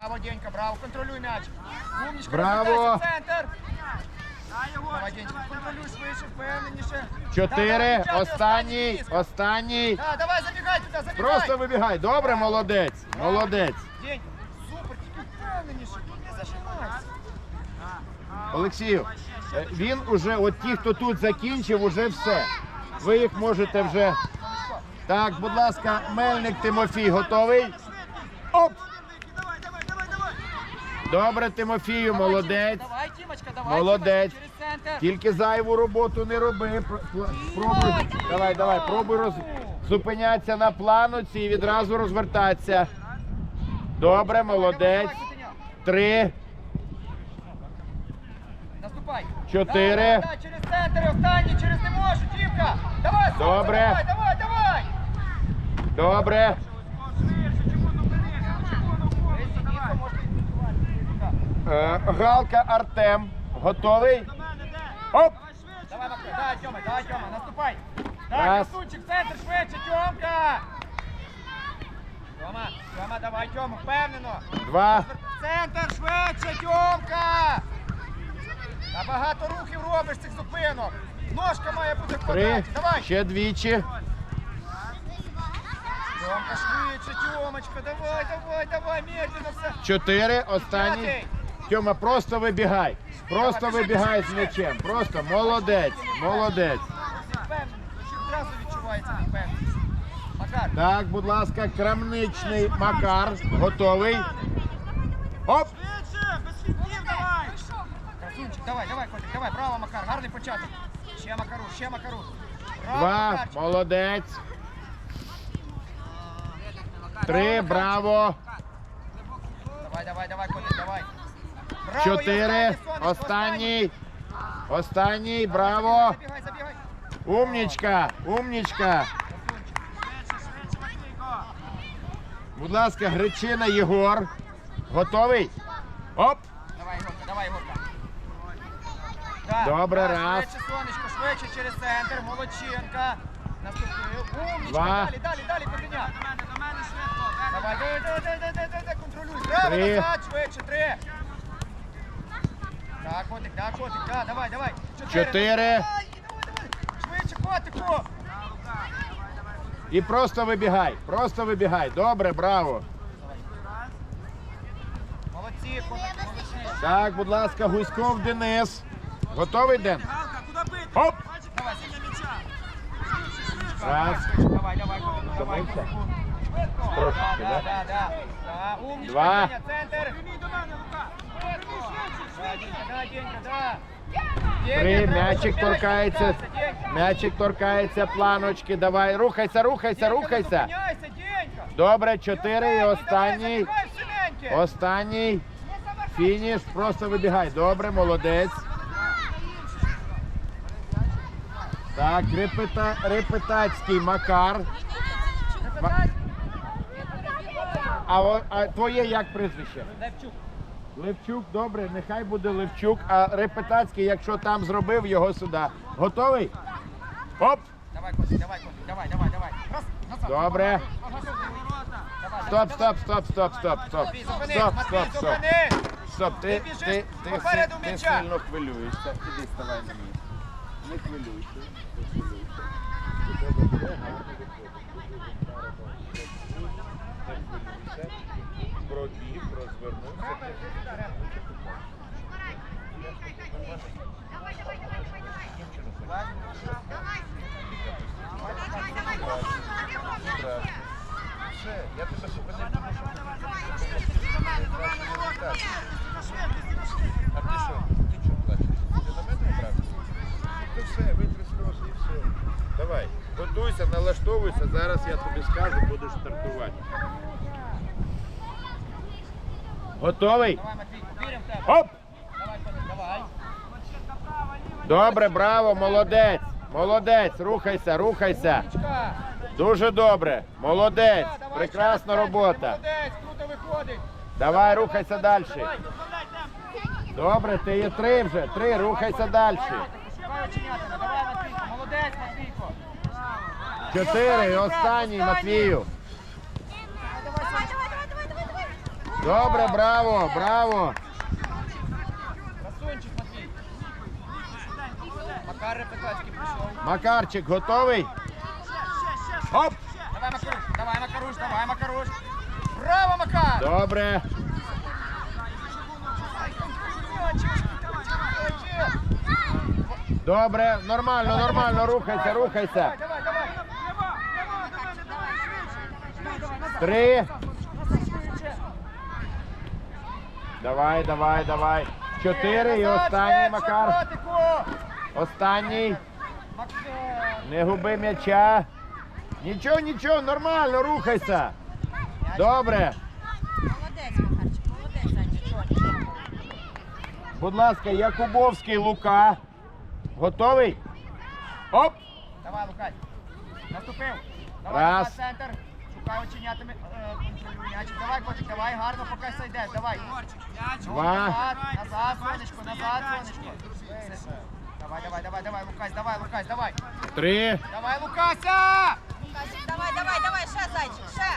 Браво, Денька, браво, контролюй м'яч. Умничка, Браво. центр. Давай, Денчик, контролюй швидше, впевненіше. Чотири. Останній. Останній. Да, давай, забігай туди, забігай. Просто вибігай. Добре, молодець. Молодець. День, супер, тільки впевненіше, тут не зажимайся. Олексію, е, він уже, от ті, хто тут закінчив, уже все. Ви їх можете вже. Так, будь ласка, Мельник Тимофій готовий. Оп! Добре, Тимофію, молодець. Давай, Тімочка, давай. Молодець. Тімочка, через. Тільки зайву роботу не роби. Пр- пр- Пробуй. Давай, давай, пробуй роз... зупинятися на плануці і відразу розвертатися. Добре, молодець. Три. Наступай. Чотири. Через центр, останній, через не можу, Тімка. Давай, Добре. Давай, давай, давай. Добре. Е, Галка Артем. Готовий? Оп! Давай, давай, Тьома, давай, Тьома, наступай. Так, Красунчик, центр, швидше, Тьомка. Тьома, Тьома, давай, Тьома, впевнено. Два. Центр, швидше, Тьомка. Та багато рухів робиш цих зупинок. Ножка має бути в Три. квадраті. Давай. Ще двічі. Тьомка, швидше, Тьомочка, давай, давай, давай, медленно все. Чотири. Останній. П'ятий. Тьома, просто вибігай. Просто вибігай з м'ячем. Просто молодець. Молодець. Одразу відчувається впевненість. Макар, Так, будь ласка, крамничний Макар. Готовий. Оп! красунчик, давай, давай, Котик, давай, браво, Макар, гарний початок. Ще Макару, ще Макару. Браво, Два. Макарчик. Молодець. Три. Браво. Давай, давай, давай, Котик, давай. Чотири. останній, Останній. Браво. Забігай, забігай. Умнічка. Умнічка. Будь ласка, Гречина Єгор. Готовий? Оп! Давай, Ігорка, давай, Ігорка. Добре, да, раз. Швидше, сонечко, швидше через центр, молодчинка. Наступний, умнічка, Два. далі, далі, далі, Котеня. Давай, давай, давай, давай, давай, давай, давай, контролюй. Право Три. назад, швидше, три. Так, котик, так, котик, да, давай, давай. Чотири. Давай, давай, давай. Швидше, котику. І просто вибігай. Просто вибігай. Добре, браво. Молодці, котик, молодці. Так, будь ласка, Гуськов Денис. Готовий Ден? Оп! Давай, Раз. давай, давай, котику, давай, Втомився? котику. Швидко. Да? да? Да, да, да. Умничка, Два. Деня, центр. Три. М'ячик торкається. М'ячик торкається планочки. Давай. Рухайся, рухайся, рухайся. Добре, чотири і останній. Останній. Фініш. Просто вибігай. Добре, молодець. Так, репета... репетацький Макар. А, а твоє як прізвище? Левчук. Левчук, добре, нехай буде Левчук, а репетацький, якщо там зробив, його сюди. Готовий? Оп! Давай, Костя, давай, Костя, давай, давай, давай. Раз, назад. Добре. Давай, Стоп, стоп, стоп, стоп, стоп, стоп. Матвій, зупини, Стоп, Матвій, стоп, стоп. зупини. Стоп, ти, Ти біжиш ти, ти, попереду си- ти м'яча. сильно хвилюєшся. Іди ставай на місце. Не хвилюйся, не хвилюйся. У тебе буде гарно виходити. Не хвилюйся. Пробіг, розвернувся. Ти чого плачеш? Ти на мене образився? Ну все, витри сльози і все. Давай, готуйся, налаштовуйся, зараз я тобі скажу, Готовий? Оп! Добре, браво, молодець! Молодець, рухайся, рухайся. Дуже добре. Молодець. Прекрасна робота. Круто виходить. Давай, рухайся далі. Добре, ти є три вже. Три, рухайся далі. Чотири, останній, Матвію. Давай, давай, Добре, браво, браво. Красунчик, Матвій. Макар Репетацький прийшов. Макарчик готовий? Оп! Давай, Макаруш, давай, Макаруш, давай, Макаруш. Браво, Макар! Добре. Добре, нормально, нормально, рухайся, рухайся. Три. Давай, давай, давай. Чотири і останній Макар. Останній. Не губи м'яча. Нічого, нічого, нормально, рухайся. Добре. Молодець, Макарчик, молодець, Санчик. Будь ласка, Якубовський Лука. Готовий? Оп! Давай, Лукай. Наступив. Давай, Раз. центр. Шукай е, м'ячик. Давай, котик, давай, гарно, поки зайдеш. Давай. Назад, назад, сонечко, назад, сонечко. Давай, давай, давай, давай, Лукась, давай, Лукась, давай. Три. Давай, Лукася! Давай, давай, давай, ще, зайчик, ще.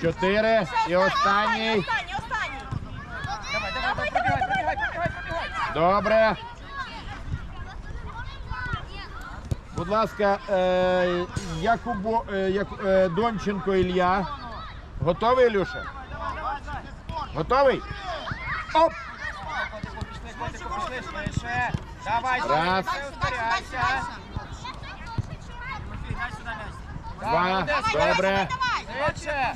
Чотири. І останній. Останній, останній. Давай, давай, давай, пробігай, пробігай, пробігай, пробігай. Добре. Будь ласка, е, Якубо, е, Як, е, Донченко Ілля. Готовий, Ілюша? Готовий? Оп! Давай, Раз. Два. Добре. Швидше.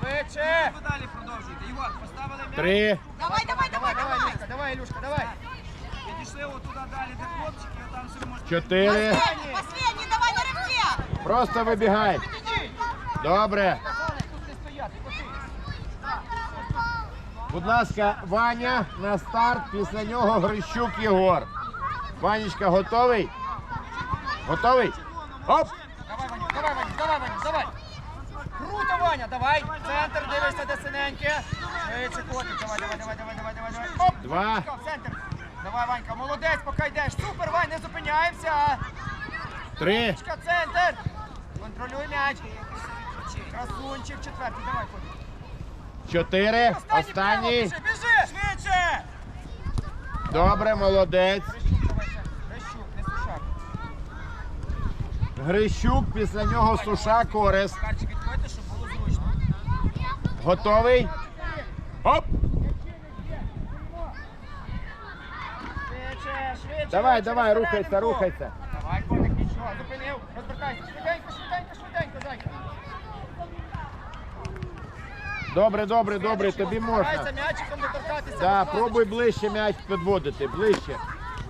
Швидше. Далі продовжуйте. Ігор, поставили м'яч. Три. Давай, давай, Давай, давай, давай, давай. Ілюшка, давай, Ілюшка, давай. Далі, де хлопчики, а там все можна. Чотири. Давай на. Просто вибігай. Добре. Будь ласка, Ваня на старт, після нього Грищук Єгор. Ванечка, готовий? Готовий? Оп! Давай, Ваню, давай, Ваню, давай, Ваню, давай. Круто, Ваня, давай. Центр, дивишся, де синеньке. Швидше, котик, давай, давай, давай, давай, давай, давай, давай. Оп, Два. Центр. Давай, Ванька, молодець, поки йдеш. Супер, Вань, не зупиняємося. Три. Ванечка, центр. Контролюй м'яч. Красунчик, четвертий, давай, котик. Чотири. Останній. Біжи, біжи. Швидше. Добре, молодець. Грищук, давай ще. Грищук, не сушак. Грищук, після нього суша Корест. Карчик, відходьте, щоб було зручно. Готовий? Оп! Швидше, швидше. Давай, давай, рухайся, рухайся. Давай, котик, нічого, зупинив, розвертайся. Швиденько, швиденько, швиденько, зайка. Добре, добре, добре, тобі Старайся можна. м'ячиком доторкатися. Да, пробуй ближче м'яч підводити, ближче.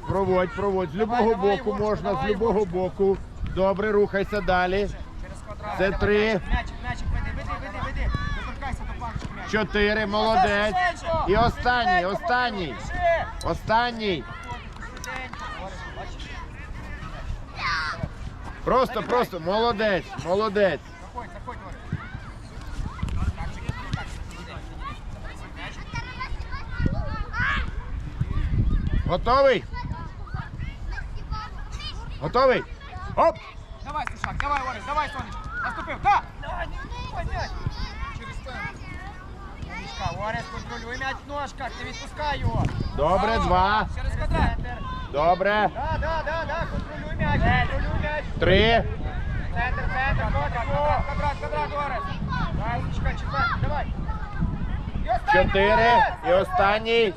Проводь, проводь. З любого давай, боку можна, з давай, любого боку. Добре, рухайся далі. Через квадрат. Це Давай, три. М'ячик, м'ячик, м'ячик, веди, веди, веди, веди. Доторкайся до панчик м'ячик. Чотири, молодець. І останній, останній. Останній. Просто, просто, молодець, молодець. Готовий? Готовий? Оп! Давай, Сушак, давай, Борис, давай, сонечко. Наступив, так! Через. Умничка, Орес, контролюй м'яч в ножках, не відпускай його. Добре, два. Через квадрат. Добре. Да, да, да, да, контролюй м'яч, контролюй м'яч. Три. Центр, центр, котику. Квадрат, квадрат, Орес. Давай, четвертий, давай. Чотири. І останній.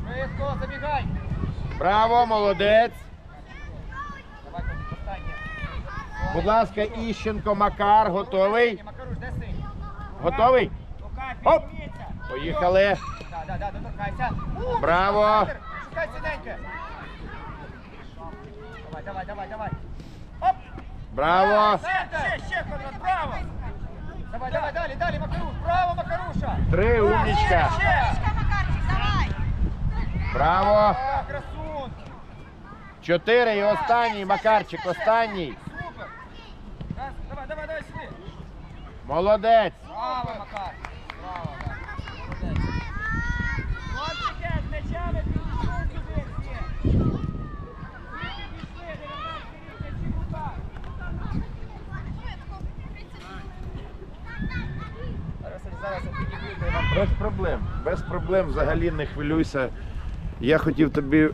Швидко, забігай. Браво, молодець. Будь ласка, Іщенко Макар, готовий? Макаруш, де синій? Готовий? Оп. Поїхали. Браво. Шукай синеньке. Давай, давай, давай. Оп. Браво. Ще, ще квадрат, браво. Давай, давай, далі, далі, Макаруш. Браво, Макаруша. Три, умнічка. Ще. Умничка, Макарчик, давай. Браво. А, красун. Чотири і останній, Макарчик, останній. Супер. Раз, Давай, давай, давай сюди. Молодець. Браво, Макар. Браво, да. Молодець. Хлопчики, з м'ячами підійшли сюди всі. Всі підійшли, 19 рік, м'ячі в руках. Зараз, зараз я підійду, і вам Без проблем. Без проблем взагалі не хвилюйся. Я хотів тобі